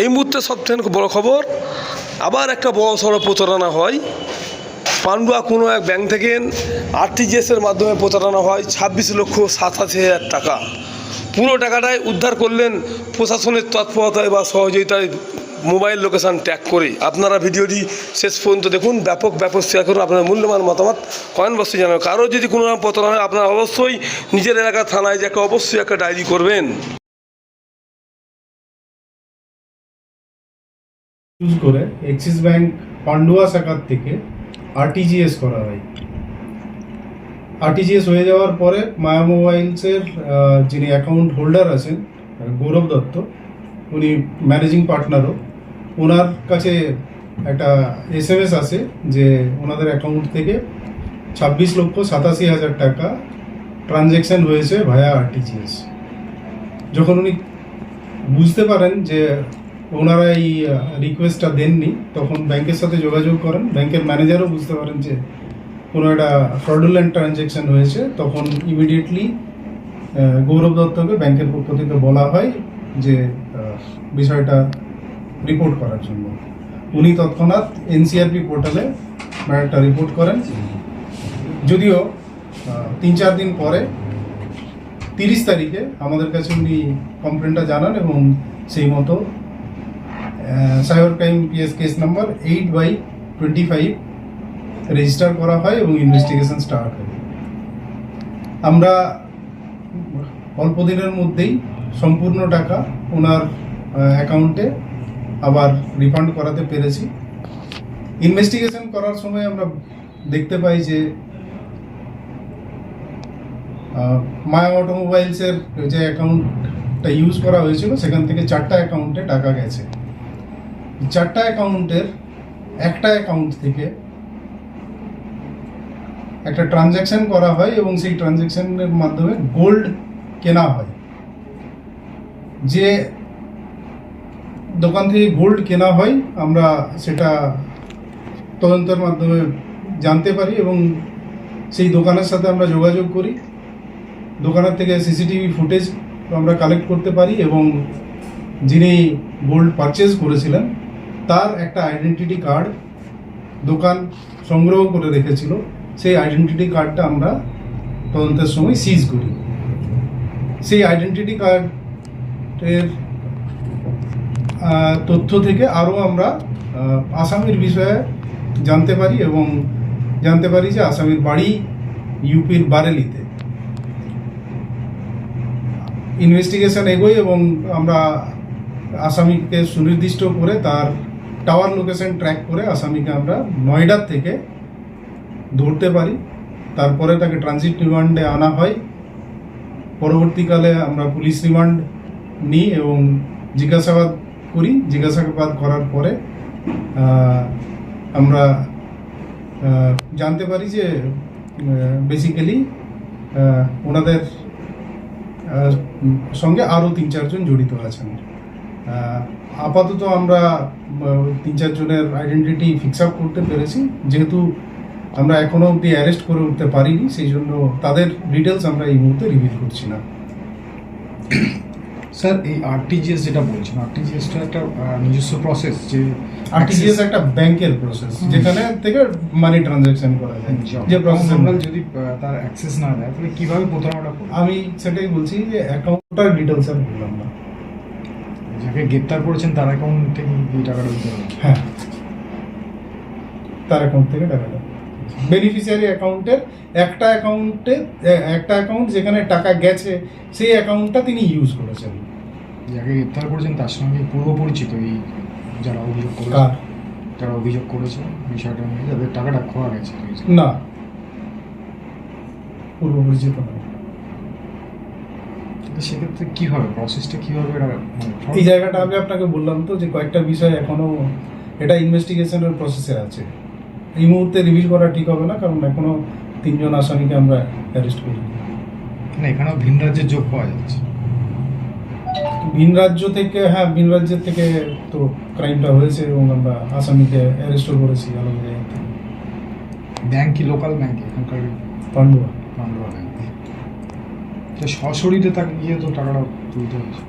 এই মুহূর্তে সবথেকে বড় খবর, আবার একটা বড় সড়ো প্রতারণা হয়। পান্ডুয়া কোনো এক ব্যাংক থেকে আরটিজিএসের মাধ্যমে প্রতারণা হয়, ছাব্বিশ লক্ষ সাতাশি হাজার টাকা। পুরো টাকাটাই উদ্ধার করলেন প্রশাসনের তৎপরতায় বা সহযোগিতায় মোবাইল লোকেশন ট্যাগ করে। আপনারা ভিডিওটি শেষ পর্যন্ত দেখুন, ব্যাপক ব্যাপক শেয়ার করুন আপনার মূল্যবান মতামত কমেন্ট বক্সে জানাবেন। কারও যদি কোনো রকম প্রতারণা হয়, আপনারা অবশ্যই নিজের এলাকার থানায় যে একটা অবশ্যই একটা ডায়েরি করবেন। ইউজ করে এক্সিস ব্যাংক পান্ডুয়া শাখার থেকে আরটিজিএস করা হয়। আরটিজিএস হয়ে যাওয়ার পরে মায়া মোবাইলসের যিনি অ্যাকাউন্ট হোল্ডার আছেন গৌরব দত্ত, উনি ম্যানেজিং পার্টনারও ওনার কাছে একটা এস এম এস আছে যে ওনাদের অ্যাকাউন্ট থেকে ছাব্বিশ লক্ষ সাতাশি হাজার টাকা ট্রানজ্যাকশন হয়েছে ভায়া আরটিজিএস যখন উনি বুঝতে পারেন যে ওনারা এই রিকোয়েস্টটা দেননি। তখন ব্যাংকের সাথে যোগাযোগ করেন। ব্যাংকের ম্যানেজারও বুঝতে পারেন যে কোনো একটা ফ্রডুলেন্ট ট্রানজ্যাকশন হয়েছে। তখন ইমিডিয়েটলি গৌরব দত্তকে ব্যাংকের পক্ষ থেকে বলা হয় যে বিষয়টা রিপোর্ট করার জন্য। উনি তৎক্ষণাৎ এনসিআরপি পোর্টালে একটা রিপোর্ট করেন। যদিও তিন চার দিন পরে, তিরিশ তারিখে আমাদের কাছে উনি কমপ্লেনটা জানান এবং সেই মতো cyber crime PS case number eight by twenty five register করা হয় এবং ইনভেস্টিগেশন স্টার্ট হয়। আমরা অল্প দিনের মধ্যেই সম্পূর্ণ টাকা ওনার অ্যাকাউন্টে আবার রিফান্ড করাতে পেরেছি। ইনভেস্টিগেশন করার সময় আমরা দেখতে পাই যে মায়া অটোমোবাইলসের যে অ্যাকাউন্টটা ইউজ করা হয়েছিল, সেখান থেকে চারটা অ্যাকাউন্টে টাকা গেছে। চারটা অ্যাকাউন্টের একটা অ্যাকাউন্ট থেকে একটা ট্রানজ্যাকশন করা হয় এবং সেই ট্রানজ্যাকশনের মাধ্যমে গোল্ড কেনা হয়। যে দোকান থেকে গোল্ড কেনা হয়, আমরা সেটা তদন্তের মাধ্যমে জানতে পারি এবং সেই দোকানের সাথে আমরা যোগাযোগ করি। দোকানের থেকে সিসিটিভি ফুটেজ আমরা কালেক্ট করতে পারি এবং যিনি গোল্ড পারচেজ করেছিলেন তার একটা আইডেন্টিটি কার্ড দোকান সংগ্রহ করে রেখেছিল। সেই আইডেন্টিটি কার্ডটা আমরা তদন্তের সময় সিজ করি। সেই আইডেন্টিটি কার্ডের তথ্য থেকে আরও আমরা আসামির বিষয়ে জানতে পারি এবং জানতে পারি যে আসামির বাড়ি ইউপির বারেলিতে। ইনভেস্টিগেশন এগোই এবং আমরা আসামিকে সুনির্দিষ্ট করে তার টাওয়ার লোকেশন ট্র্যাক করে আসামিকে আমরা নয়ডার থেকে ধরতে পারি। তারপরে তাকে ট্রানজিট রিমান্ডে আনা হয়। পরবর্তীকালে আমরা পুলিশ রিমান্ড নিই এবং জিজ্ঞাসাবাদ করি। জিজ্ঞাসাবাদ করার পরে আমরা জানতে পারি যে বেসিক্যালি ওনাদের সঙ্গে আরও তিন চারজন জড়িত আছেন। আপাতত আমরা তিন চারজনের আইডেন্টিটি ফিক্স আপ করতে পেরেছি। যেহেতু আমরা এখনও অবধি অ্যারেস্ট করে উঠতে পারিনি সেই জন্য তাদের ডিটেলস আমরা এই মুহূর্তে রিভিল করছি না। স্যার এই আরটিজিএস যেটা বলছেন আরটিজিএসটা একটা নিজস্ব প্রসেস যে আরটিজিএস একটা ব্যাংকের প্রসেস যেখানে থেকে মানি ট্রানজাকশন করা যায়। যে প্রসেস আমরা যদি তার অ্যাক্সেস না দেয় তাহলে কীভাবে প্রতারণাটা আমি সেটাই বলছি যে অ্যাকাউন্টটার ডিটেলস আর বললাম না। যাকে গ্রেপ্তার করেছেন তার অ্যাকাউন্ট থেকে এই টাকাটা দিতে হবে হ্যাঁ। তার অ্যাকাউন্ট থেকে টাকাটা বেনিফিশিয়ারি অ্যাকাউন্টের একটা অ্যাকাউন্টে একটা অ্যাকাউন্ট যেখানে টাকা গেছে সেই অ্যাকাউন্টটা তিনি ইউজ করেছেন। যাকে গ্রেপ্তার করেছেন তার সঙ্গে পূর্ব পরিচিত এই যারা অভিযোগ কার? যারা অভিযোগ করেছে বিষয়টা নিয়ে যাদের টাকাটা খোয়া গেছে। না। পূর্ব পরিচিত নয় তো সেক্ষেত্রে কী হবে? প্রসেসটা কীভাবে এটা এই জায়গাটা আমি আপনাকে বললাম তো যে কয়েকটা বিষয় এখনও এটা ইনভেস্টিগেশনের প্রসেসে আছে। এই মুহূর্তে রিভিল করা ঠিক হবে না কারণ এখনও তিনজন আসামিকে আমরা অ্যারেস্ট করি মানে এখানেও ভিন রাজ্যের যোগ পাওয়া যাচ্ছে। ভিন রাজ্য থেকে হ্যাঁ ভিন রাজ্যের থেকে তো ক্রাইমটা হয়েছে এবং আমরা আসামিকে অ্যারেস্টও করেছি আলাদা জায়গা থেকে ব্যাংক কি? লোকাল ব্যাংক এখানকার পান্ডুয়া। পান্ডুয়া ব্যাংক তো সশরীরে তাকে গিয়ে তো টাকাটা তুলতে হয়েছে।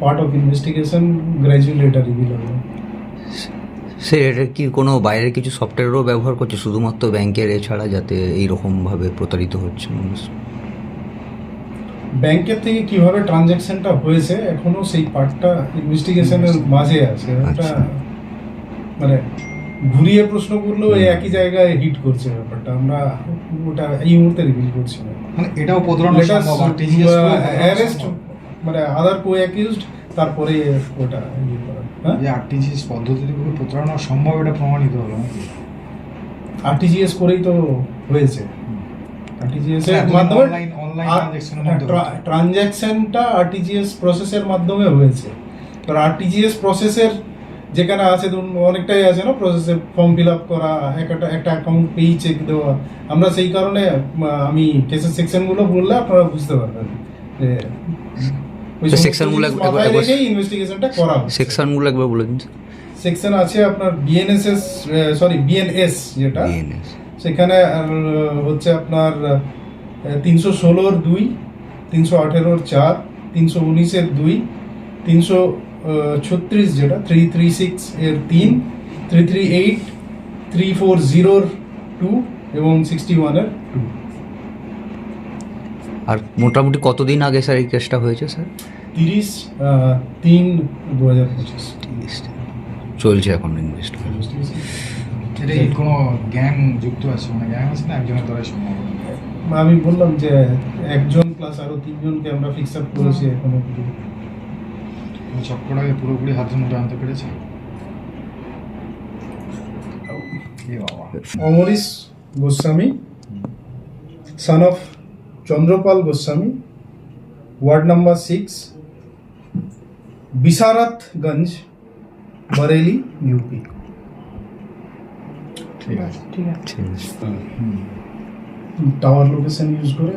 পার্ট অফ ইনভেস্টিগেশন গ্র্যাজুয়ালি এটা রিভিল হবে স্যার এটা কি কোনো বাইরের কিছু সফটওয়্যারও ব্যবহার করছে? শুধুমাত্র ব্যাংকের এছাড়া যাতে এইরকমভাবে প্রতারিত হচ্ছে মানুষ? ব্যাংকের থেকে কীভাবে ট্রানজ্যাকশনটা হয়েছে এখনও সেই পার্টটা ইনভেস্টিগেশনের মাঝে আছে। ওটা আচ্ছা। মানে ঘুরিয়ে প্রশ্ন করলেও এই একই জায়গায় হিট করছে ব্যাপারটা। আমরা ওটা এই মুহূর্তে রিভিল করছি না। মানে এটাও প্রতারণা সম্ভব আর TGS মানে আদার কো অ্যাকিউজড তারপরে ওটা ইয়ে হ্যাঁ? যে আরটিজিএস পদ্ধতিতে পুরো প্রতারণা সম্ভব এটা প্রমাণিত হলো আরটিজিএস করেই তো হয়েছে। আরটিজিএস এর মাধ্যমে online- online transaction এর মধ্যে হতো। ট্রানজ্যাকশনটা আরটিজিএস প্রসেসের মাধ্যমে হয়েছে। তো আরটিজিএস প্রসেসের যেখানে আছে ধরুন অনেকটাই আছে না প্রসেসে ফর্ম ফিল আপ করা একটা একটা অ্যাকাউন্ট পেই চেক দেওয়া। আমরা সেই কারণে আমি কেসের সেকশনগুলো বললে আপনারা বুঝতে পারবেন যে ওই তো সমস্ত section গুলো জিনিস একবার- ইনভেস্টিগেশনটা করা। সেকশনগুলো একবার বলে দিন। সেকশন আছে আপনার বিএনএসএস সরি বিএনএস যেটা। সেখানে হচ্ছে আপনার তিনশো ষোলোর দুই তিনশো আঠেরোর চার তিনশো উনিশের দুই তিনশো ছত্রিশ যেটা থ্রি থ্রি সিক্স এর তিন three three eight three four জিরোর টু এবং সিক্সটি ওয়ানের টু আর মোটামুটি কতদিন আগে স্যার এই কেসটা হয়েছে স্যার? তিরিশ তিন দু হাজার পঁচিশ চলছে এখন ইনভেস্টমেন্ট এটা কোনো গ্যাং যুক্ত আছে? মানে গ্যাং আছে না একজনের দ্বারাই সম্ভব? আমি বললাম যে একজন প্লাস আরও তিনজনকে আমরা ফিক্স আপ করেছি এখনও। মানে চক্রটাকে পুরোপুরি হাতের মধ্যে আনতে পেরেছে? Amrish Goswami son of Chandrapal Goswami ward number six Bisharatganj Bareilly UP. ঠিক আছে। টাওয়ার লোকেশন ইউজ করে